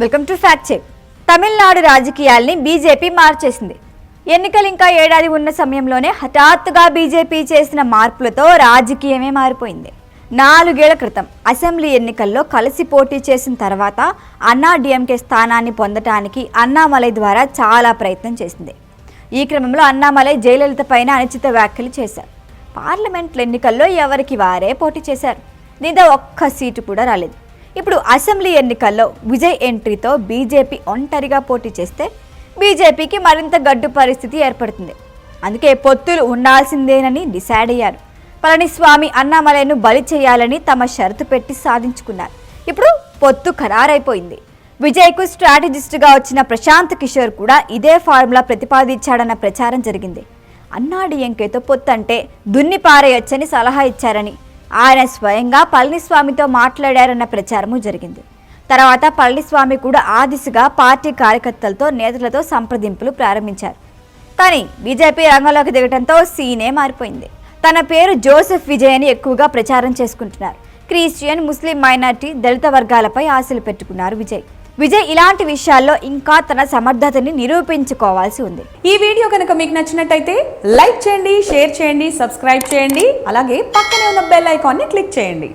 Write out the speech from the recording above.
Welcome to fact check Tamil Nadu రాజకీయాల్ని BJP మార్చేసింది. ఎన్నికలు ఇంకా ఏడాది ఉన్న సమయంలోనే హఠాత్తుగా బీజేపీ చేసిన మార్పులతో రాజకీయమే మారిపోయింది. నాలుగేళ్ళ క్రితం అసెంబ్లీ ఎన్నికల్లో కలిసి పోటీ చేసిన తర్వాత అన్నా డిఎంకే స్థానాన్ని పొందటానికి అన్నామలై ద్వారా చాలా ప్రయత్నం చేసింది. ఈ క్రమంలో అన్నామలై జయలలిత పైన అనుచిత వ్యాఖ్యలు చేశారు. పార్లమెంట్ ఎన్నికల్లో ఎవరికి వారే పోటీ చేశారు. దీంతో ఒక్క సీటు కూడా రాలేదు. ఇప్పుడు అసెంబ్లీ ఎన్నికల్లో విజయ్ ఎంట్రీతో బీజేపీ ఒంటరిగా పోటీ చేస్తే బీజేపీకి మరింత గడ్డు పరిస్థితి ఏర్పడుతుంది. అందుకే పొత్తులు ఉండాల్సిందేనని డిసైడ్ అయ్యారు. పళనిస్వామి అన్నామలైను బలి చేయాలని తమ షరతు పెట్టి సాధించుకున్నారు. ఇప్పుడు పొత్తు ఖరారైపోయింది. విజయ్కు స్ట్రాటజిస్టుగా వచ్చిన ప్రశాంత్ కిషోర్ కూడా ఇదే ఫార్ములా ప్రతిపాదించాడన్న ప్రచారం జరిగింది. అన్నాడీఎంకేతో పొత్తు అంటే దున్ని పారేయొచ్చని సలహా ఇచ్చారని ఆయన స్వయంగా పళనిస్వామితో మాట్లాడారన్న ప్రచారము జరిగింది. తర్వాత పళనిస్వామి కూడా ఆ దిశగా పార్టీ కార్యకర్తలతో నేతలతో సంప్రదింపులు ప్రారంభించారు. కానీ బీజేపీ రంగంలోకి దిగటంతో సీనే మారిపోయింది. తన పేరు జోసెఫ్ విజయ్ అని ఎక్కువగా ప్రచారం చేసుకుంటున్నారు. క్రిస్టియన్ ముస్లిం మైనార్టీ దళిత వర్గాలపై ఆశలు పెట్టుకున్నారు విజయ్. విజయ్ ఇలాంటి విషయాల్లో ఇంకా తన సమర్థతని నిరూపించుకోవాల్సి ఉంది. ఈ వీడియో కనుక మీకు నచ్చినట్టయితే లైక్ చేయండి షేర్ చేయండి సబ్స్క్రైబ్ చేయండి అలాగే పక్కనే ఉన్న బెల్ ఐకాన్ని క్లిక్ చేయండి.